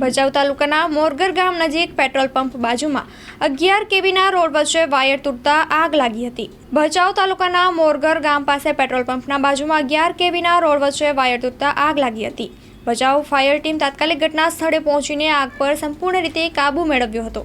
ભચાઉ તાલુકાના મોરગર ગામ નજીક પેટ્રોલ પંપ બાજુમાં અગિયાર કેબીના રોડ વચ્ચે વાયર તૂટતા આગ લાગી હતી. ભચાઉ તાલુકાના મોરગર ગામ પાસે પેટ્રોલ પંપના બાજુમાં અગિયાર કેબીના રોડ વચ્ચે વાયર તૂટતા આગ લાગી હતી. ભચાઉ ફાયર ટીમ તાત્કાલિક ઘટના સ્થળે પહોંચીને આગ પર સંપૂર્ણ રીતે કાબૂ મેળવ્યો હતો.